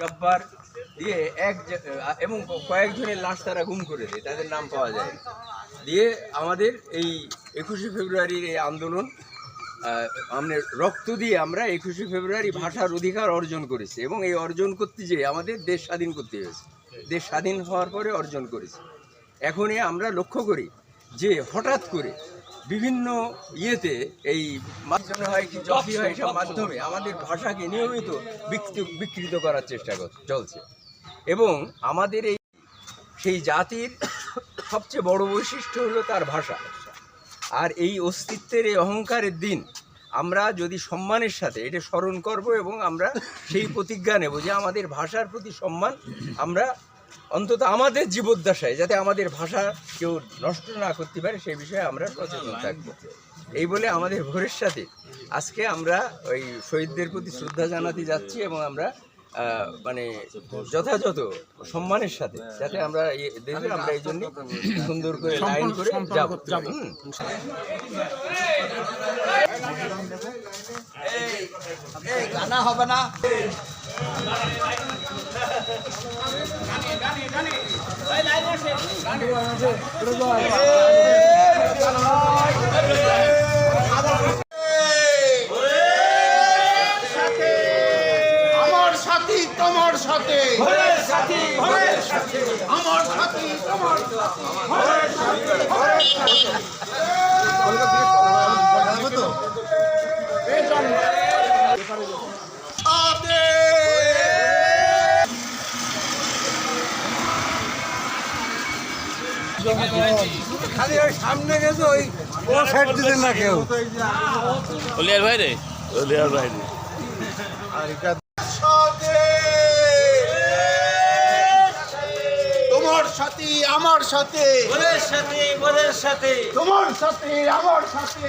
জব্বার। দিয়ে এক এবং কয়েকজনের লাশ তারা গুম করে দেয়, তাদের নাম পাওয়া যায়। দিয়ে আমাদের এই একুশে ফেব্রুয়ারির এই আন্দোলন আমরা রক্ত দিয়ে আমরা একুশে ফেব্রুয়ারি ভাষার অধিকার অর্জন করেছি এবং এই অর্জন করতে যেয়ে আমাদের দেশ স্বাধীন করতে হয়েছে। দেশ স্বাধীন হওয়ার পরে অর্জন করেছি। এখনই আমরা লক্ষ্য করি যে হঠাৎ করে বিভিন্ন ইয়েতে এই মাধ্যমে হয় কি হয় সব মাধ্যমে আমাদের ভাষাকে নিয়মিত বিকৃত করার চেষ্টা চলছে। এবং আমাদের এই, সেই জাতির সবচেয়ে বড় বৈশিষ্ট্য হলো তার ভাষা। আর এই অস্তিত্বের এই অহংকারের দিন আমরা যদি সম্মানের সাথে, এটা স্মরণ করব এবং আমরা সেই প্রতিজ্ঞা নেব যে আমাদের ভাষার প্রতি সম্মান আমরা অন্তত আমাদের জীবদ্দশায় যাতে আমাদের ভাষা কেউ নষ্ট না করতে পারে সেই বিষয়ে আমরা সচেতন থাকব এই বলে আমাদের ভোরের সাথে আজকে আমরা ওই শহীদদের প্রতি শ্রদ্ধা জানাতে যাচ্ছি এবং আমরা মানে যথাযথ সম্মানের সাথে যাতে আমরা দেশে আমরা এই জন্য সুন্দর করে লাইন করে যাব। গানা হবে না আমার সাথী তোমার সাথে। আমার সাথী তোমার সাথে। খালি ওই সামনে গেছে ওই ও সাইড দিতে না কেউ। হলিয়ার বাইরে? হলিয়ার বাইরে। সাথে। তোমার সাথী আমার সাথে। সাথে ওদের সাথে। তোমার সাথে আমার সাথে।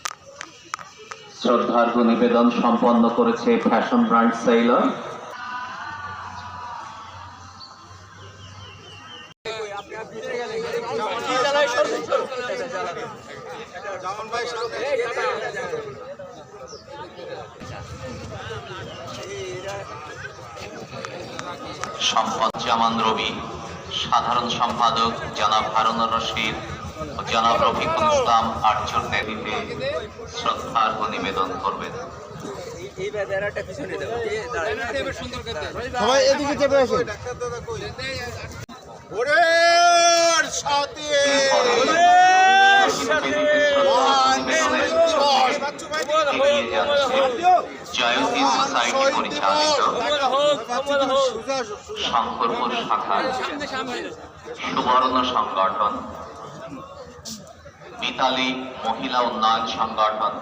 শ্রদ্ধার্ঘ নিবেদন সম্পন্ন করেছে ফ্যাশন ব্র্যান্ড সেইলর। সম্পদ জামান রবি, সাধারণ সম্পাদক জনাব হারুনুর রশিদ। জনাব রফিকুল ইসলাম আর্যর নেতৃত্বে শ্রদ্ধার্ঘ নিবেদন করবেন। সবাই এদিকে চেপে ওরের সাথে জয়ন্তী সোসাইটি পরিচালিত শঙ্করপুর শাখার সুবর্ণ সংগঠন মিতালি মহিলা উন্নয়ন সংগঠন।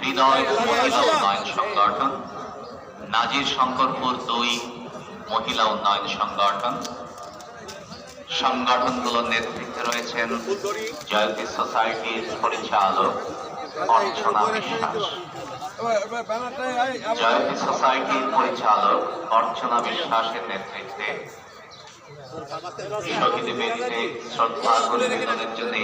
হৃদয় মহিলা উন্নয়ন সংগঠন। নাজির শঙ্করপুর দুই মহিলা উন্নয়ন সংগঠন। সংগঠনগুলোর নেতৃত্বে রয়েছেন জয়ন্তী সোসাইটির পরিচালক অর্চনা বিশ্বাস। জয়ন্তী সোসাইটির পরিচালক অর্চনা বিশ্বাসের নেতৃত্বে বেদিতে শ্রদ্ধা নিবেদনের জন্য